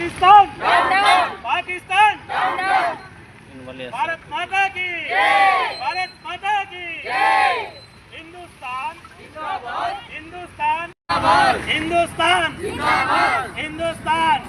పాకిస్తాన్! పాకిస్తాన్! భారత్ మాతా భారత్ మాతా హిందుస్థాన్! హిందుస్థాన్!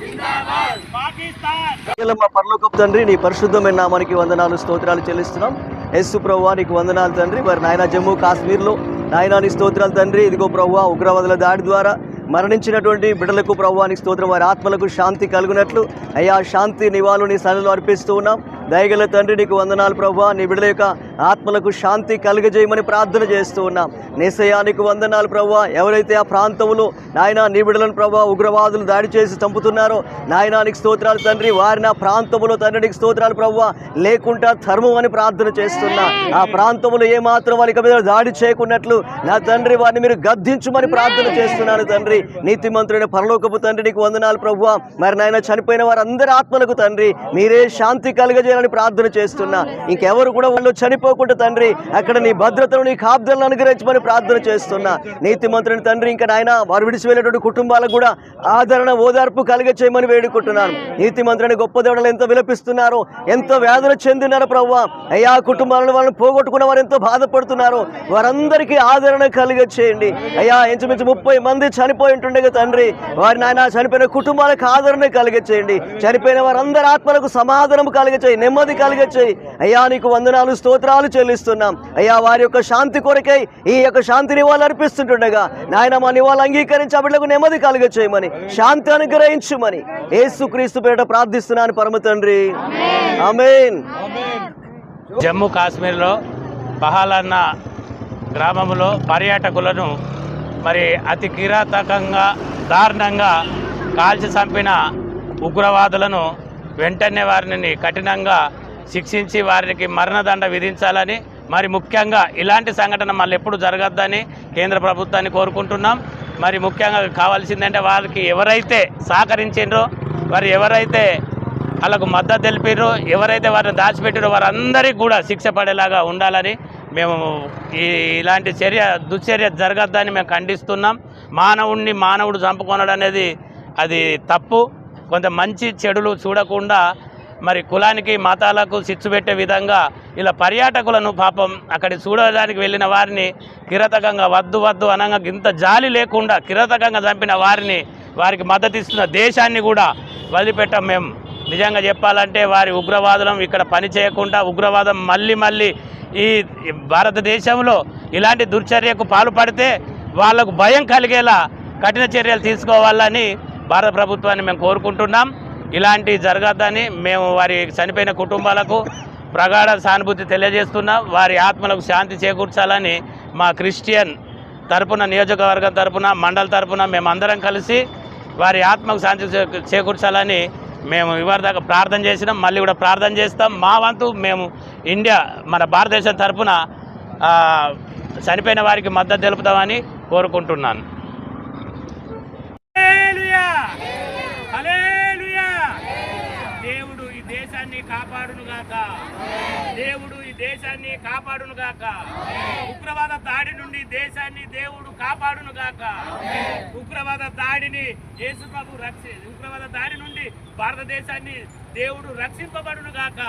పర్లోకప్ తండ్రి నీ పరిశుద్ధమైన నామానికి వందనాలు స్తోత్రాలు చెల్లిస్తున్నాం. ఎస్సు ప్రభు నీకు వందనాలు తండ్రి. మరి నాయన జమ్మూ కాశ్మీర్లో నాయనాని స్తోత్రాలు తండ్రి. ఇదిగో ప్రభు ఉగ్రవాదుల దాడి ద్వారా మరణించినటువంటి బిడ్డలకు ప్రభువానికి స్తోత్రం. వారి ఆత్మలకు శాంతి కలుగునట్లు. అయ్యా శాంతి నివాళుని నీ అర్పిస్తూ ఉన్నాం. దయగల తండ్రి నీకు వందనాలు ప్రభా. నీ బిడ్డల యొక్క ఆత్మలకు శాంతి కలుగజేయమని ప్రార్థన చేస్తూ ఉన్నాం. నేసయానికి వందనాలు ప్రభు. ఎవరైతే ఆ ప్రాంతంలో నాయన నీ బిడ్డలను ప్రభు ఉగ్రవాదులు దాడి చేసి చంపుతున్నారో నాయనానికి స్తోత్రాలు తండ్రి. వారిని ఆ ప్రాంతంలో తండ్రికి స్తోత్రాలు ప్రభు. లేకుండా ధర్మం అని ప్రార్థన చేస్తున్నా. ఆ ప్రాంతంలో ఏమాత్రం వారికి మీద దాడి చేయకున్నట్లు నా తండ్రి వారిని మీరు గద్దించుమని ప్రార్థన చేస్తున్నాను తండ్రి. నీతిమంతుడైన పరలోకపు తండ్రి నీకు వందనాలు ప్రభు. మరి నాయన చనిపోయిన వారందరి ఆత్మలకు తండ్రి మీరే శాంతి కలుగజేయాలని ప్రార్థన చేస్తున్నా. ఇంకెవరు కూడా వాళ్ళు చనిపోకుండా తండ్రి. అక్కడ నీ భద్రతను నీ కాబ్దలను అనుగ్రహించమని ప్రార్థన చేస్తున్నా. మంత్రిని తండ్రి ఇంకా నాయన వారు విడిచి కుటుంబాలకు కూడా ఆదరణ ఓదార్పు కలిగ చేయమని వేడుకుంటున్నాను. నీతిమంతుడైన గొప్ప దేవుడు ఎంతో విలపిస్తున్నారు. ఎంతో వేదన చెందినారు ప్రభు అయ్యా కుటుంబాలను వాళ్ళని పోగొట్టుకున్న వారు ఎంతో బాధపడుతున్నారు. వారందరికీ ఆదరణ కలిగ చేయండి. అయ్యా ఇంచుమించు ముప్పై మంది చనిపోయి ఉంటుండగా తండ్రి. వారి నాయన చనిపోయిన కుటుంబాలకు ఆదరణ కలిగ చేయండి. చనిపోయిన వారందరి ఆత్మలకు సమాధానం కలిగ చేయండి. నెమ్మది కలిగ చేయి అయ్యా నీకు వందనాలు స్తోత్రాలు చెల్లిస్తున్నాం. అయ్యా వారి యొక్క శాంతి కొరకై ఈ యొక్క శాంతి నివాళులు అర్పిస్తుంటుండగా నాయన మా నివాళులు అంగీకరించి అబిడ్లకు నెమ్మది కలిగ చేయమని శాంతి అనుగ్రహించుమని ఏసుక్రీస్తు పేట ప్రార్థిస్తున్నాను పరమ తండ్రి. ఆమేన్. జమ్మూ కాశ్మీర్లో బహాలన్న గ్రామంలో పర్యాటకులను మరి అతి కిరాతకంగా దారుణంగా కాల్చి చంపిన ఉగ్రవాదులను వెంటనే వారిని కఠినంగా శిక్షించి వారికి మరణదండ విధించాలని మరి ముఖ్యంగా ఇలాంటి సంఘటన మళ్ళీ ఎప్పుడు జరగద్దని కేంద్ర ప్రభుత్వాన్ని కోరుకుంటున్నాం. మరి ముఖ్యంగా కావాల్సిందంటే వారికి ఎవరైతే సహకరించిండ్రో వారు ఎవరైతే వాళ్ళకు మద్దతు తెలిపారో ఎవరైతే వారిని దాచిపెట్టారో వారందరికీ కూడా శిక్ష పడేలాగా ఉండాలని మేము ఈ ఇలాంటి చర్య దుశ్చర్య జరగద్దని మేము ఖండిస్తున్నాం. మానవుణ్ణి మానవుడు చంపుకొనడం అనేది అది తప్పు. కొంత మంచి చెడులు చూడకుండా మరి కులానికి మతాలకు చిచ్చు పెట్టే విధంగా ఇలా పర్యాటకులను పాపం అక్కడి చూడడానికి వెళ్ళిన వారిని కిరతకంగా వద్దు వద్దు అనగా ఇంత జాలి లేకుండా కిరతకంగా చంపిన వారిని వారికి మద్దతు ఇస్తున్న దేశాన్ని కూడా వదిలిపెట్టాం మేము నిజంగా చెప్పాలంటే వారి ఉగ్రవాదులం ఇక్కడ పని చేయకుండా ఉగ్రవాదం మళ్ళీ మళ్ళీ ఈ భారతదేశంలో ఇలాంటి దుర్చర్యకు పాల్పడితే వాళ్ళకు భయం కలిగేలా కఠిన చర్యలు తీసుకోవాలని భారత ప్రభుత్వాన్ని మేము కోరుకుంటున్నాం. ఇలాంటి జరగద్దని మేము వారి చనిపోయిన కుటుంబాలకు ప్రగాఢ సానుభూతి తెలియజేస్తున్నాం. వారి ఆత్మలకు శాంతి చేకూర్చాలని మా క్రిస్టియన్ తరపున నియోజకవర్గం తరపున మండల తరపున మేమందరం కలిసి వారి ఆత్మకు శాంతి చేకూర్చాలని మేము ఇవాళ దాకా ప్రార్థన చేసినాం. మళ్ళీ కూడా ప్రార్థన చేస్తాం. మా వంతు మేము ఇండియా మన భారతదేశం తరపున చనిపోయిన వారికి మద్దతు తెలుపుతామని కోరుకుంటున్నాను దేవుడు ఈ కాపాడును గాక దేవుడు ఈ దేశాన్ని కాపాడును గాక ఉగ్రవాద దాడి నుండి దేశాన్ని దేవుడు కాపాడును గాక ఉగ్రవాద దాడిని యేసుప్రభు రక్షి ఉగ్రవాద దాడి నుండి భారతదేశాన్ని దేవుడు రక్షింపబడును గాక